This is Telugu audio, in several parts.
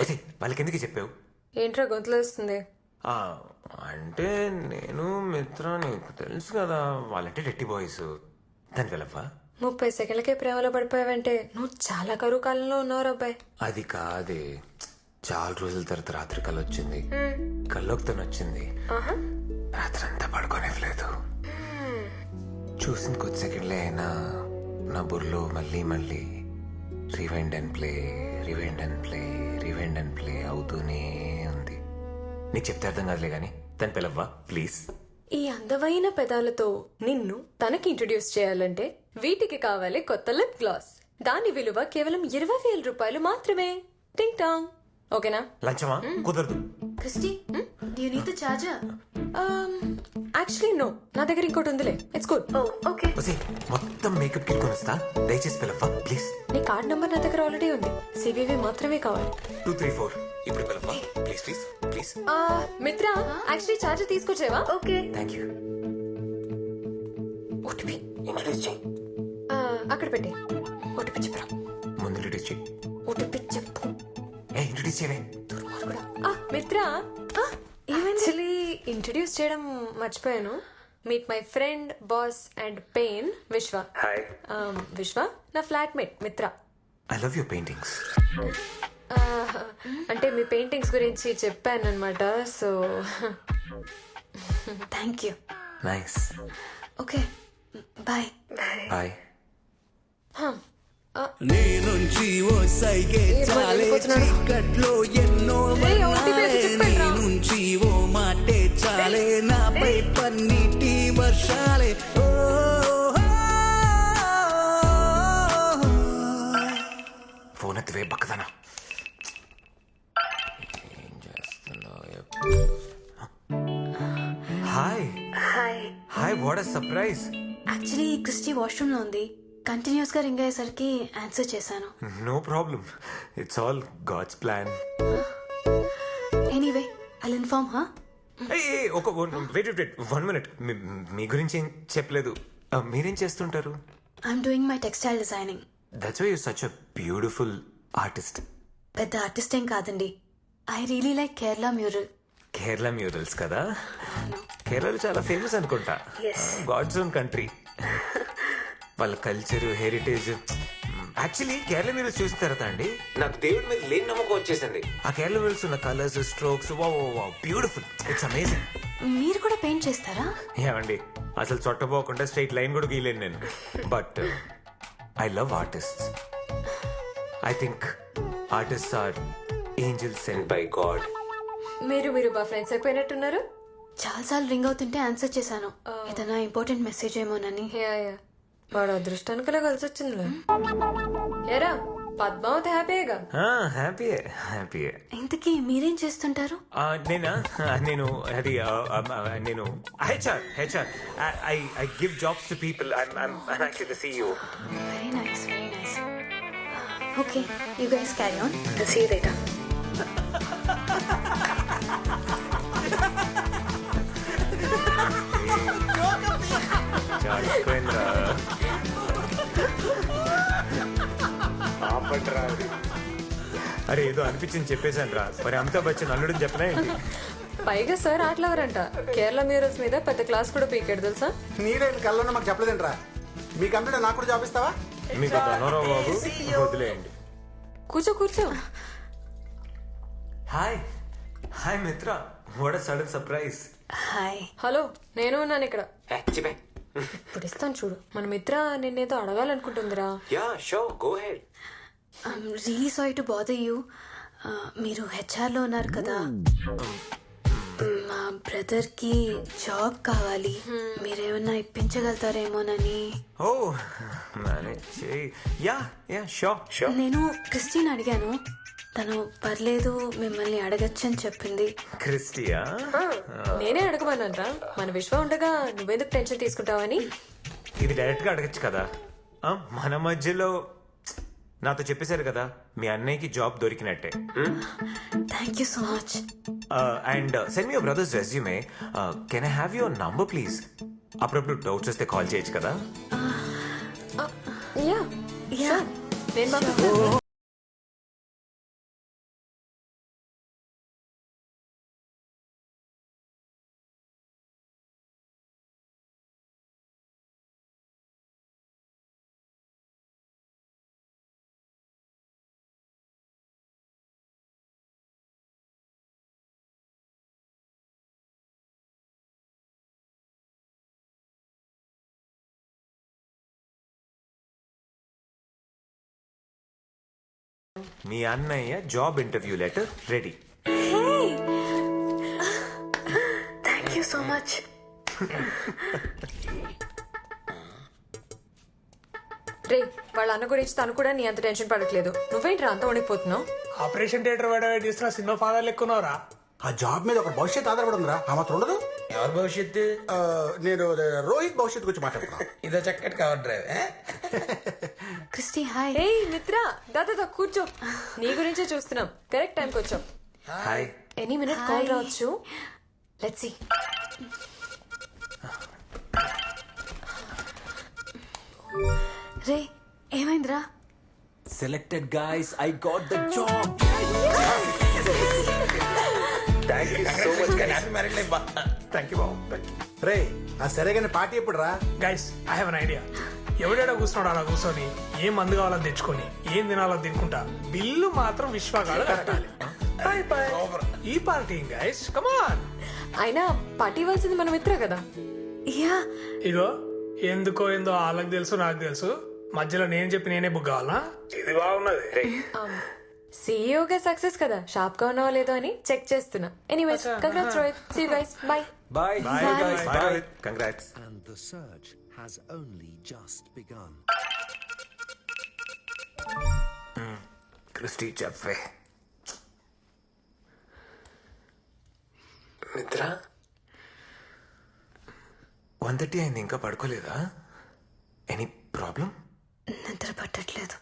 వచ్చి వాళ్ళకి ఎందుకు చెప్పావు? ఏంట్రా గొంతులు వస్తుంది ఆ, అంటే నేను మిత్ర నీకు తెలుసు కదా వాళ్ళంటే డెట్టి బాయ్స్. దాని వెళ్ళవా ముప్పై సెకండ్లకే ప్రేమలో పడిపోయావంటే నువ్వు చాలా కరువు కాలంలో ఉన్నావు అబ్బాయి. అది కాదే. చాలా రోజుల తర్వాత రాత్రి కళ్ళు వచ్చింది. కళ్ళొకి తను వచ్చింది. రాత్రి అంతా పడుకోనివ్వలేదు. చూసిన కొద్ది సెకండ్లే అయినా నా బుర్రలో మళ్ళీ మళ్ళీ rewind and play rewind and play rewind and play అవుతూనే ఉంది. నీకు చెప్తే అర్థం కాదులే కానీ దాని పిలవ్వా? ప్లీజ్ ఈ అందమైన పెదాలతో నిన్ను తనకి ఇంట్రడ్యూస్ చేయాలంటే వీటికి కావాలి కొత్త లిప్ గ్లాస్ దాని విలువ కేవలం ఇరవై వేల రూపాయలు మాత్రమే. టింగ్ టాంగ్ ఓకేనా లంచమా? కుదరదు. Christy, do you need the charger? Actually no నా దగ్గర ఇంకోటి ఉందిలే. It's good Oh, okay. వసే మొత్తం మేకప్ కిట్ కొనిస్తా. దయచేసి పిలవ్వా ప్లీజ్ నీ కార్డ్ నంబర్ నా దగ్గర ఆల్రెడీ ఉంది. సివివి మాత్రమే కావాలి. టూ త్రీ ఫోర్ ఇప్పుడు పిలవ్వా ప్లీజ్ ప్లీజ్ ప్లీజ్ ఆ, మిత్ర యాక్చువల్లీ చార్జర్ తీసుకొచ్చేవా? Okay. Thank you OTP introduce చేయి. ఆ, అక్కడ పెట్టి. ఓటీపీ చెప్పరా? ముందు ఇంట్రడ్యూస్ చేయి. ఓటీపీ చెప్పు. ఏ ఇంట్రడ్యూస్ చేయవే. ఆ, మిత్ర. యాక్చువల్లీ ఇంట్రడ్యూస్ చేయడం మర్చిపోయాను. Meet my friend boss and pain Vishwa hi Vishwa నా flatmate Mitra I love your paintings అంటే మీ పెయింటింగ్స్ గురించి చెప్పాను అనమాట so Thank you. Nice Okay. Bye. Bye నీ నుంచి ఓ సైగే చాలే? చీకట్లో ఎన్నో. నీ? నుంచి ఓ మాటే చాలే నాపై పన్నీటి వర్షాలే ఓ, ఫోన్ ఎత్తివే బక్కదనా ఏం చేస్తున్నావు hi Hi. Hi what a surprise actually Christy వాష్రూమ్లో ఉంది కంటిన్యూస్గా రింగ్ అయ్యేసరికి ఆన్సర్ చేశాను. No problem. It's all God's plan anyway I inform హా? ఒక వెయిట్ వెయిట్ వన్ మినిట్. మీ గురించి ఏం చెప్పలేదు. మీరేం చేస్తుంటారు? I'm doing my textile designing that's why you such a beautiful artist పెద్ద ఆర్టిస్ట్ ఏం కాదండి. I really like Kerala mural Kerala murals కదా? కేరళలో చాలా ఫేమస్ అనుకుంటా. గాడ్స్ ఓన్ కంట్రీ వాళ్ళ culture heritage actually Kerala murals చూసిన తర్వాత అండి నాకు దేవుడి మీద లేని నమ్మకం వచ్చేసింది. ఆ కేరళ మ్యూరల్స్ ఉన్న కలర్స్ స్ట్రోక్స్ వా వా బ్యూటిఫుల్ ఇట్స్ అమేజింగ్ మీరు కూడా పెయింట్ చేస్తారా? ఏమండి అసలు చొట్టపోకుండా స్ట్రైట్ లైన్ కూడా గీయలేను నేను. But I love artist I think artist are angels sent by God మీరు మీరు బా ఫ్రెండ్స్ అయిపోయినట్టున్నారు? చాలాసార్లు రింగ్ అవుతుంటే ఆన్సర్ చేశాను. ఏదైనా ఇంపార్టెంట్ మెసేజ్ ఏమోనని. యా యా వాడు అదృష్టానికలా కలిసి వచ్చిందిలే ఏరా పద్మావతి హ్యాపీగా హ్యాపీయే హ్యాపీయే. ఇంతకీ మీరేం చేస్తుంటారు? నేనా? ఆ, నేను అది నేను HR HR. I I give jobs to people I'm actually the CEO. Very nice very nice okay you guys carry on see you later అరే ఏదో అనిపించింది చెప్పేశాను రా. మరి అమితాబ్ బచ్చన్ అల్లుడని చెప్పనా ఏంటి? పైగా సార్ ఆటలవరంట కేరళ మ్యూరల్స్ మీద పెద్ద క్లాస్ కూడా పీకాడు తెలుసా? నీరేంటి కళ్ళలో మాకు చెప్పలేదంట్రా. మీ కంప్యూటర్ నాకు కూడా జాబ్ ఇస్తావా మీకు ధనోరావు బాబు వదిలేయండి. కూర్చో కూర్చో. Hi. Hi Mitra. What sudden surprise. Hi. Hello నేను ఉన్నాను ఇక్కడ. ఇప్పుడు ఇస్తాను చూడు. మన మిత్ర నిన్నేదో అడగాలనుకుంటుందిరా. Yeah sure go ahead. I'm really sorry to bother you మీరు హెచ్ఆర్లో ఉన్నారు కదా. మా బ్రదర్కి జాబ్ కావాలి. మీరేమన్నా ఇప్పించగలుగుతారేమోనని. Oh yeah yeah sure sure నేను క్రిస్టిన్ అడిగాను. తను పర్లేదు మిమ్మల్ని అడగచ్చని చెప్పింది. క్రిస్టియా? నేనే అడగమన్నానరా. మన విశ్వ ఉండగా నువ్వెందుకు టెన్షన్ తీసుకుంటావని. ఇది డైరెక్ట్గా అడగచ్చు కదా. ఆ, మన మధ్యలో నాతో చెప్పేశారు కదా మీ అన్నయ్యకి job దొరికినట్టే. Thank you so much and send me brother's resume can I have your number please అప్పుడప్పుడు డౌట్స్ వస్తే కాల్ చేయొచ్చు కదా. యా యా నేను మీ అన్నయ్య job interview letter ready. Thank you so much రే వాళ్ళ అన్న గురించి తను కూడా నీ అంత టెన్షన్ పడట్లేదు. నువ్వేంట్రా అంత వణికిపోతున్నావు ఆపరేషన్ థియేటర్ వాడు చేస్తున్న సినిమా ఫాదర్ లెక్కున్నారా ఆ జాబ్ మీద ఒక భవిష్యత్ ఆధారపడి ఉందిరా. ఆ మాత్రం ఉండదు. ఎవరి భవిష్యత్తు? ఆ, నేను రోహిత్ భవిష్యత్తు గురించి మాట్లాడుతున్నా. ఇదో చక్కటి కవర్ డ్రైవ్ ఏ? క్రిస్టీ హాయ్ ఏ మిత్ర దాదా కూర్చో. నీ గురించే చూస్తున్నాం. కరెక్ట్ టైంకి వచ్చాం. హాయ్ ఎనీ మినిట్ కాల్ రావచ్చు? లెట్స్ సీ రే ఏమైందిరా? Selected guys I got the job thank you రే ఆ సరే కానీ పార్టీ ఎప్పుడు రా guys I have an idea ఎవడేడా కూర్చున్నాడు అలా కూర్చొని ఏం మందు కావాలో తెచ్చుకొని ఏం తినాలో తినుకుంటా బిల్లు మాత్రం విశ్వగాడు కట్టాలి. ఈ పార్టీ గైస్ కమాన్ అయినా పార్టీ ఇవ్వాల్సింది మన మిత్ర కదా. యా. ఇగో ఎందుకో ఏందో వాళ్ళకి తెలుసు నాకు తెలుసు. మధ్యలో నేను చెప్పి నేనే బుక్ కావాలా ఇది బాగున్నది. సీఈఓగా సక్సెస్ కదా. షాప్గా ఉన్నావో లేదో అని చెక్ చేస్తున్నా. Anyways congrats Rohit see guys bye bye bye congrats and the surge has only just begun. Christy చెప్పే మిత్ర వన్ థర్టీ అయింది ఇంకా పడుకోలేదా? ఎనీ ప్రాబ్లం నిద్ర పట్టట్లేదు.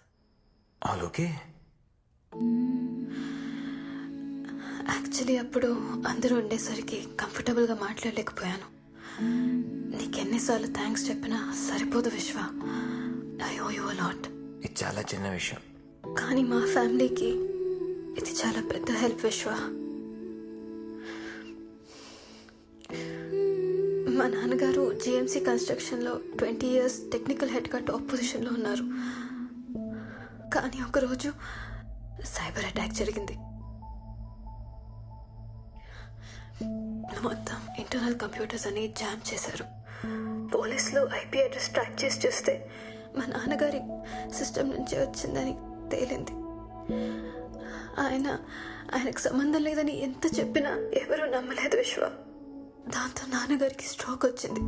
ఆల్ ఓకే యాక్చువల్లీ అప్పుడు అందరూ ఉండేసరికి కంఫర్టబుల్గా మాట్లాడలేకపోయాను. నీకెన్నిసార్లు థ్యాంక్స్ చెప్పినా సరిపోదు విశ్వ. ఐ ఓ యూ లాట్ ఇది చాలా చిన్న విషయం. కానీ మా ఫ్యామిలీకి ఇది చాలా పెద్ద హెల్ప్ విశ్వ. మా నాన్నగారు జిఎంసీ కన్స్ట్రక్షన్లో ట్వంటీ ఇయర్స్ టెక్నికల్ హెడ్గా టాప్ పొజిషన్లో ఉన్నారు. కానీ ఒకరోజు సైబర్ అటాక్ జరిగింది. మొత్తం ఇంటర్నల్ కంప్యూటర్స్ అని జామ్ చేశారు. పోలీసులు ఐపీ అడ్రస్ ట్రాక్ చేసి చూస్తే మా నాన్నగారి సిస్టమ్ నుంచి వచ్చిందని తేలింది. ఆయన ఆయనకు సంబంధం లేదని ఎంత చెప్పినా ఎవరూ నమ్మలేదు విశ్వ. దాంతో నాన్నగారికి స్ట్రోక్ వచ్చింది.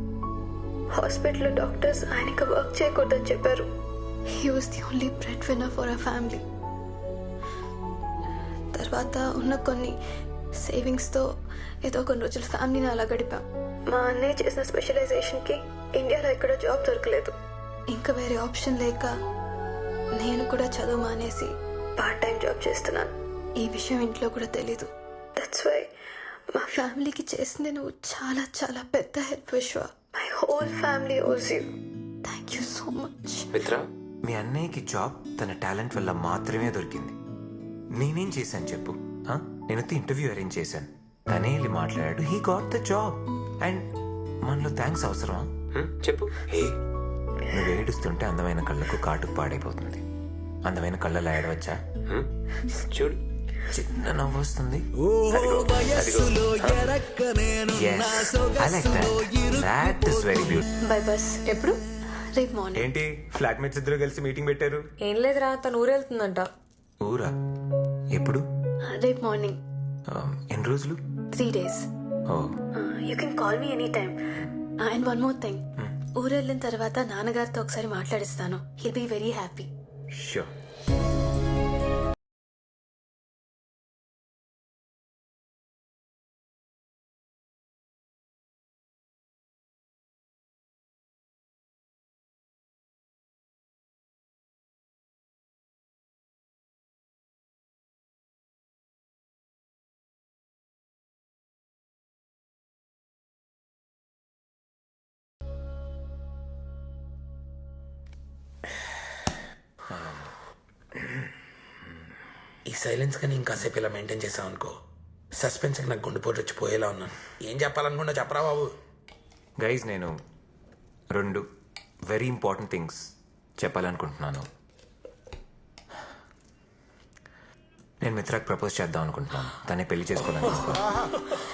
హాస్పిటల్లో డాక్టర్స్ ఆయనకి వర్క్ చేయకూడదని చెప్పారు. He was the only bread winner for a family తర్వాత ఉన్న కొన్ని సేవింగ్స్తో ఏదో కొన్ని రోజులు ఫ్యామిలీని అలా గడిపాం. మా అన్నయ్య చేసిన స్పెషలైజేషన్కి ఇండియాలో ఎక్కడ జాబ్ దొరకలేదు. ఇంకా వేరే ఆప్షన్ లేక నేను కూడా చదువు మానేసి పార్ట్ టైం జాబ్ చేస్తున్నాను. ఈ విషయం ఇంట్లో కూడా తెలీదు. దట్స్ వై మా ఫ్యామిలీకి చేసింది నువ్వు చాలా చాలా పెద్ద help Vishwa. My whole family owes you thank you so much Mitra మీ అన్నయ్యకి జాబ్ తన టాలెంట్ వల్ల మాత్రమే దొరికింది. నేనేం చేశాను చెప్పు ఆ? నేనైతే ఇంటర్వ్యూ అరేంజ్ చేశాను. తనే వెళ్ళి మాట్లాడాడు. He got the job and మనలో థ్యాంక్స్ అవసరమా? చెప్పు. హే నువ్వు ఏడుస్తుంటే అందమైన కళ్ళకు కాటుకు పాడైపోతుంది. అందమైన కళ్ళలో ఏడవచ్చా? చూడు. చిన్న నవ్వు వస్తుంది. నేను ఎప్పుడు? రేపు మార్నింగ్. ఏంటి? ఫ్లాట్మేట్స్ ఇద్దరు కలిసి మీటింగ్ పెట్టారు? ఏం లేదురా తను ఊరెళ్తుందంట. ఊరా? ఎప్పుడు? రేపు మార్నింగ్ ఎన్ని రోజులు? Three days you can call me any time and one more thing ఊరెళ్ళిన తర్వాత నాన్నగారితో ఒకసారి మాట్లాడిస్తాను. He'll be very happy sure ఈ సైలెన్స్ కానీ ఇంకాసేపు ఇలా మెయింటైన్ చేసాం అనుకో. సస్పెన్స్ నాకు గుండెపోటు వచ్చి పోయేలా ఉన్నాను. ఏం చెప్పాలనుకున్నా చెప్పరా బాబు? గైజ్ నేను రెండు వెరీ ఇంపార్టెంట్ థింగ్స్ చెప్పాలనుకుంటున్నాను. నేను మిత్రాకి ప్రపోజ్ చేద్దాం అనుకుంటున్నాను. తనే పెళ్ళి చేసుకోవాలనుకుంటున్నాను